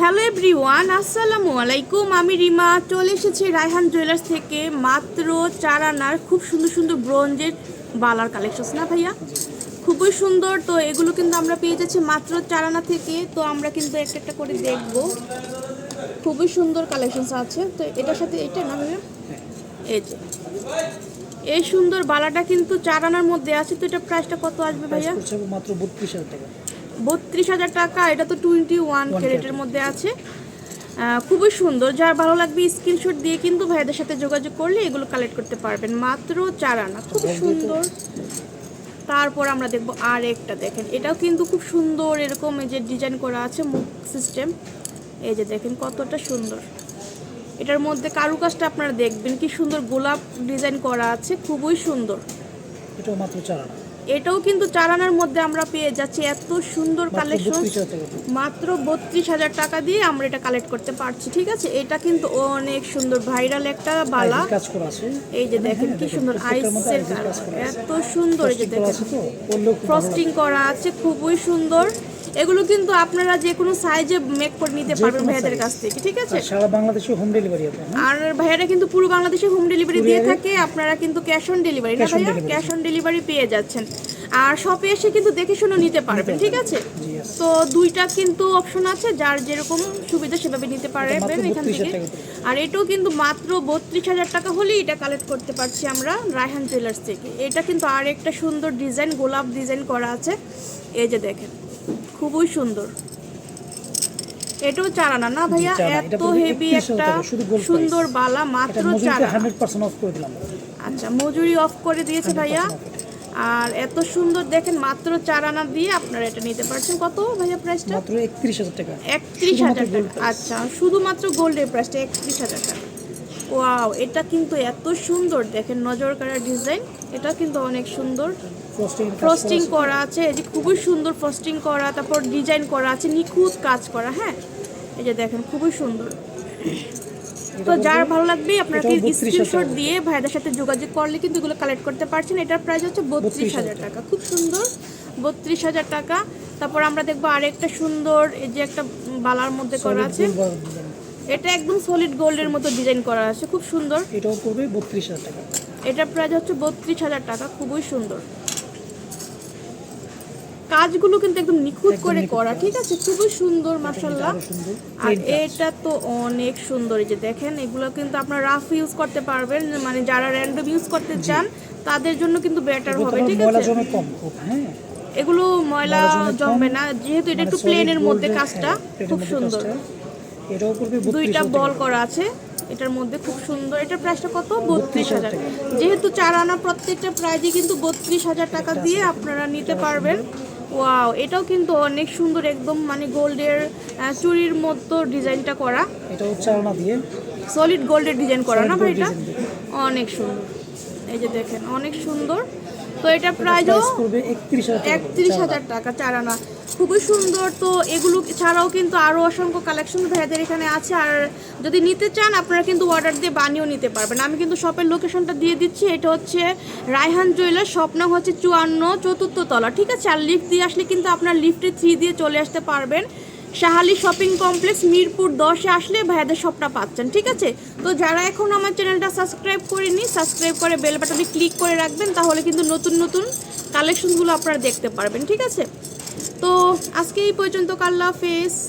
Hello everyone আসসালামু আলাইকুম। আমি রিমা চলে এসেছি রায়হান জুয়েলার্স থেকে। মাত্র চার আনার খুব সুন্দর সুন্দর ব্রোঞ্জের বালার কালেকশন না ভাইয়া? খুবই সুন্দর। তো এগুলো কিন্তু আমরা পেয়ে যাচ্ছি মাত্র চার আনা থেকে। তো আমরা কিন্তু একটা একটা করে দেখব। খুবই সুন্দর কালেকশনস আছে। তো এটার সাথে এটা না ভাইয়া? এই যে। এই সুন্দর বালাটা কিন্তু চার আনার মধ্যে আছে। তো এটা প্রাইসটা কত আসবে ভাইয়া? মাত্র বত্রিশ হাজার টাকা। বত্রিশ হাজার টাকা এটা তো টোয়েন্টি ওয়ান ক্যারেটের মধ্যে আছে। খুবই সুন্দর। যার ভালো লাগবে স্ক্রিনশট দিয়ে কিন্তু ভাইদের সাথে যোগাযোগ করলে এগুলো কালেক্ট করতে পারবেন। মাত্র চার আনা খুব সুন্দর। তারপর আমরা দেখব আর একটা দেখেন। এটাও কিন্তু খুব সুন্দর এরকম এই যে ডিজাইন করা আছে মুখ সিস্টেম এই যে দেখেন কতটা সুন্দর। এটার মধ্যে কারুকাজটা আপনারা দেখবেন কি সুন্দর গোলাপ ডিজাইন করা আছে খুবই সুন্দর। এটাও মাত্র চার আনা। এটাও কিন্তু চালানোর মধ্যে আমরা পেয়ে যাচ্ছি এত সুন্দর কালেকশন মাত্র বত্রিশ হাজার টাকা দিয়ে আমরা এটা কালেক্ট করতে পারছি ঠিক আছে? এটা কিন্তু অনেক সুন্দর ভাইরাল একটা বালা। এই যে দেখেন হ্যাঁ, কি সুন্দর আইসের। এত সুন্দর এই যে দেখেন। ফ্রস্টিং করা আছে খুবই সুন্দর। এগুলো কিন্তু আপনারা যে কোনো সাইজে মেক করে নিতে পারবেন ভাইয়াদের কাছ থেকে ঠিক আছে? সারা বাংলাদেশে হোম ডেলিভারি হবে হ্যাঁ? আর ভাইয়ারা কিন্তু পুরো বাংলাদেশে হোম ডেলিভারি দিয়ে থাকে আপনারা কিন্তু ক্যাশ অন ডেলিভারি না ভাইয়া? ক্যাশ অন ডেলিভারি পেয়ে যাচ্ছেন। আর শপে এসে কিন্তু দেখে শুনে নিতে পারবেন ঠিক আছে? তো দুইটা কিন্তু অপশন আছে যার যেরকম সুবিধা সেভাবে নিতে পারবেন এখান থেকে। আর এটাও কিন্তু মাত্র বত্রিশ হাজার টাকা হলেই এটা কালেক্ট করতে পারছি আমরা রায়হান জুয়েলার্স থেকে। এটা কিন্তু আর একটা সুন্দর ডিজাইন গোলাপ ডিজাইন করা আছে। এই যে দেখেন। খুবই সুন্দর। এটাও চারানা না। ভাইয়া। এত হেভি একটা সুন্দর বালা মাত্র আচ্ছা মজুরি অফ করে দিয়েছে ভাইয়া। আর এত সুন্দর দেখেন মাত্র চার আনা দিয়ে আপনারা এটা নিতে পারছেন। কত ভাইয়া প্রাইসটা মাত্র হাজার টাকা। টাকা। আচ্ছা শুধুমাত্র গোল্ডের প্রাইসটা একত্রিশ হাজার টাকা। ওয়াও এটা কিন্তু এত সুন্দর। দেখেন নজর কাড়া ডিজাইন এটা কিন্তু অনেক সুন্দর। ফ্রস্টিং করা আছে এই যে খুবই সুন্দর ফ্রস্টিং করা তারপর ডিজাইন করা আছে নিখুঁত কাজ করা হ্যাঁ? এই যে দেখেন খুবই সুন্দর। তো যার ভালো লাগবে আপনারা কি স্ক্রিনশট দিয়ে ভাইদের সাথে যোগাযোগ করলে কিন্তু এগুলো কালেক্ট করতে পারছেন। এটার প্রাইস হচ্ছে বত্রিশ হাজার টাকা। খুব সুন্দর বত্রিশ হাজার টাকা। তারপর আমরা দেখব আরেকটা সুন্দর এই যে একটা বালার মধ্যে করা আছে। এটা একদম সলিড গোল্ডের মতো ডিজাইন করা আছে খুব সুন্দর। এটাও করবে বত্রিশ হাজার টাকা। এটার প্রাইস হচ্ছে বত্রিশ হাজার টাকা খুবই সুন্দর। কাজগুলো কিন্তু একদম নিখুঁত করে করা। ঠিক আছে? খুবই সুন্দর মাসাল্লাহ আর এটা তো অনেক সুন্দর এই যে দেখেন এগুলো কিন্তু আপনারা রাফ ইউজ করতে পারবেন মানে যারা র্যান্ডম ইউজ করতে চান তাদের জন্য কিন্তু বেটার হবে ঠিক আছে? জমে কম হ্যাঁ। এগুলো ময়লা জমবে না যেহেতু এটা মানে একটু প্লেনের মধ্যে কাজটা হ্যাঁ, খুব সুন্দর। দুইটা বল করা আছে এটার মধ্যে খুব সুন্দর এটার প্রাইসটা কত? বত্রিশ হাজার যেহেতু চার আনা প্রত্যেকটা প্রাইজই কিন্তু বত্রিশ হাজার টাকা দিয়ে আপনারা নিতে পারবেন। ওয়াও এটাও কিন্তু অনেক সুন্দর একদম মানে গোল্ডের চুরির মতো ডিজাইনটা করা। এটা উচ্চারণা দিয়ে। সলিড গোল্ডের ডিজাইন করা না ভাই এটা অনেক সুন্দর। এই যে দেখেন অনেক সুন্দর। তো এটা প্রাইস হবে একত্রিশ হাজার টাকা। চারানা খুবই সুন্দর। তো এগুলো ছাড়াও কিন্তু আরও অসংখ্য কালেকশন ভাইয়াদের এখানে আছে। আর যদি নিতে চান, আপনারা কিন্তু অর্ডার দিয়ে বানিয়েও নিতে পারবেন। আমি কিন্তু শপের লোকেশনটা দিয়ে দিচ্ছি। এটা হচ্ছে রায়হান জুয়েলার স্বপ্ন হচ্ছে চুয়ান্ন, চতুর্থ তলা, ঠিক আছে? আর লিফট দিয়ে আসলে কিন্তু আপনার লিফটে থ্রি দিয়ে চলে আসতে পারবেন। শাহালি শপিং কমপ্লেক্স মিরপুর দশে আসলে ভাইয়াদের শপটা পাচ্ছেন, ঠিক আছে? তো যারা এখন আমার চ্যানেলটা সাবস্ক্রাইব করেনি সাবস্ক্রাইব করে বেল বাটনে ক্লিক করে রাখবেন, তাহলে কিন্তু নতুন নতুন কালেকশনগুলো আপনারা দেখতে পারবেন, ঠিক আছে? তো আজকে এই পর্যন্ত কাল্লা হাফেজ।